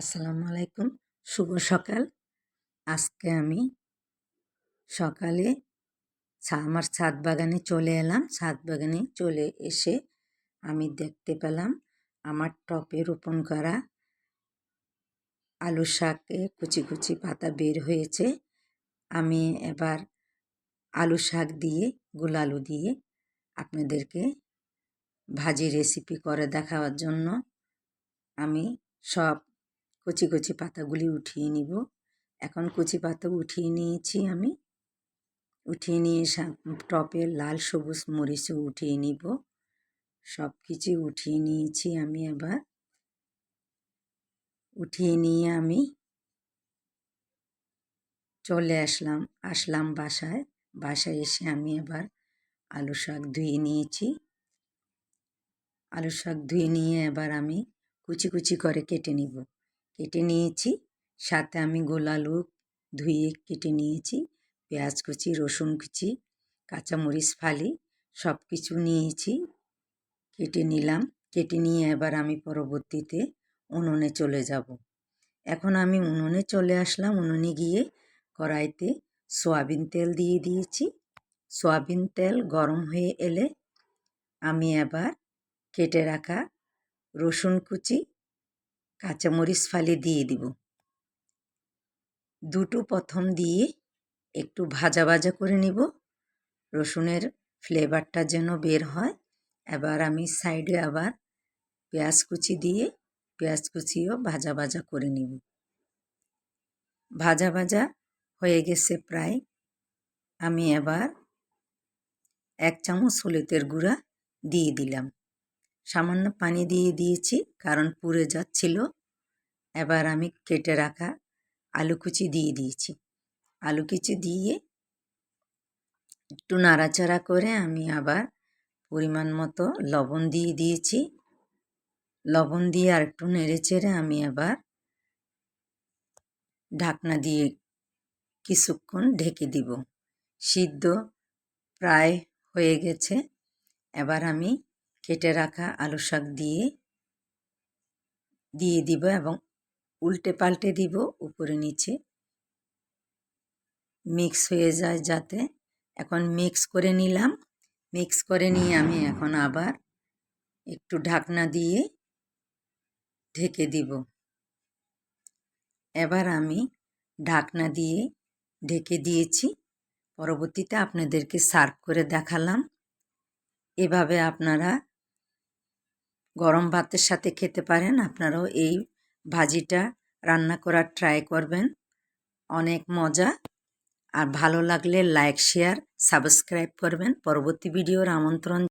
আসসালামু আলাইকুম, শুভ সকাল। আজকে আমি সকালে আমার ছাদ বাগানে চলে এলাম। ছাদ বাগানে চলে এসে আমি দেখতে পেলাম আমার টপে রোপণ করা আলু শাকে কুচি কুচি পাতা বের হয়েছে। আমি এবার আলু শাক দিয়ে, গুল আলু দিয়ে আপনাদেরকে ভাজি রেসিপি করে দেখাবার জন্য আমি সব কচি কচি পাতাগুলি উঠিয়ে নিব। এখন কচি পাতা উঠিয়ে নিয়েছি আমি। উঠিয়ে নিয়ে টপে লাল সবুজ মরিচও উঠিয়ে নিব। সব কিছু উঠিয়ে নিয়েছি আমি আবার উঠিয়ে নিয়ে আমি চলে আসলাম আসলাম বাসায়। বাসায় এসে আমি এবার আলু শাক ধুয়ে নিয়েছি। আলু শাক ধুয়ে নিয়ে এবার আমি কুচি কুচি করে কেটে নিব। কেটে নিয়েছি, সাথে আমি গোল আলু ধুয়ে কেটে নিয়েছি, পেঁয়াজ কুচি, রসুন কুচি, কাঁচামরিচ ফালি সব কিছু নিয়েছি, কেটে নিলাম। কেটে নিয়ে এবার আমি পরবর্তীতে উনুনে চলে যাব। এখন আমি উনুনে চলে আসলাম। উনুনে গিয়ে কড়াইতে সয়াবিন তেল দিয়ে দিয়েছি। সয়াবিন তেল গরম হয়ে এলে আমি এবার কেটে রাখা রসুন কুচি কাঁচামরিচ ফালি দিয়ে দিব। দুটো প্রথম দিয়ে একটু ভাজা ভাজা করে নিব। রসুনের ফ্লেভারটা যেন বের হয়। এবার আমি সাইডে আবার পেঁয়াজ কুচি দিয়ে পেঁয়াজ কুচিও ভাজা ভাজা করে নিব। ভাজা ভাজা হয়ে গেছে প্রায়। আমি এবার এক চামচ হলুদের গুঁড়া দিয়ে দিলাম। সামান্য পানি দিয়ে দিয়েছি, কারণ পুড়ে যাচ্ছিল। এবার আমি কেটে রাখা আলু কুচি দিয়ে দিয়েছি। আলু কুচি দিয়ে একটু নাড়াচাড়া করে আমি আবার পরিমাণ মতো লবণ দিয়ে দিয়েছি। লবণ দিয়ে আর একটু নেড়ে চেড়ে আমি আবার ঢাকনা দিয়ে কিছুক্ষণ ঢেকে দিব। সিদ্ধ প্রায় হয়ে গেছে। এবার আমি কেটে রাখা আলু শাক দিয়ে দিয়ে দিব এবং উল্টে পাল্টে দিব উপরে নিচে। মিক্স হয়ে যায় যাতে। এখন মিক্স করে নিলাম। মিক্স করে নিয়ে আমি এখন আবার একটু ঢাকনা দিয়ে ঢেকে দিব। এবার আমি ঢাকনা দিয়ে ঢেকে দিয়েছি। পরবর্তীতে আপনাদেরকে সার্ভ করে দেখালাম। এভাবে আপনারা গরম ভাতের সাথে খেতে পারেন। আপনারাও এই ভাজিটা রান্না করার ট্রাই করবেন। অনেক মজা। আর ভালো লাগলে লাইক শেয়ার সাবস্ক্রাইব করবেন। পরবর্তী ভিডিওর আমন্ত্রণ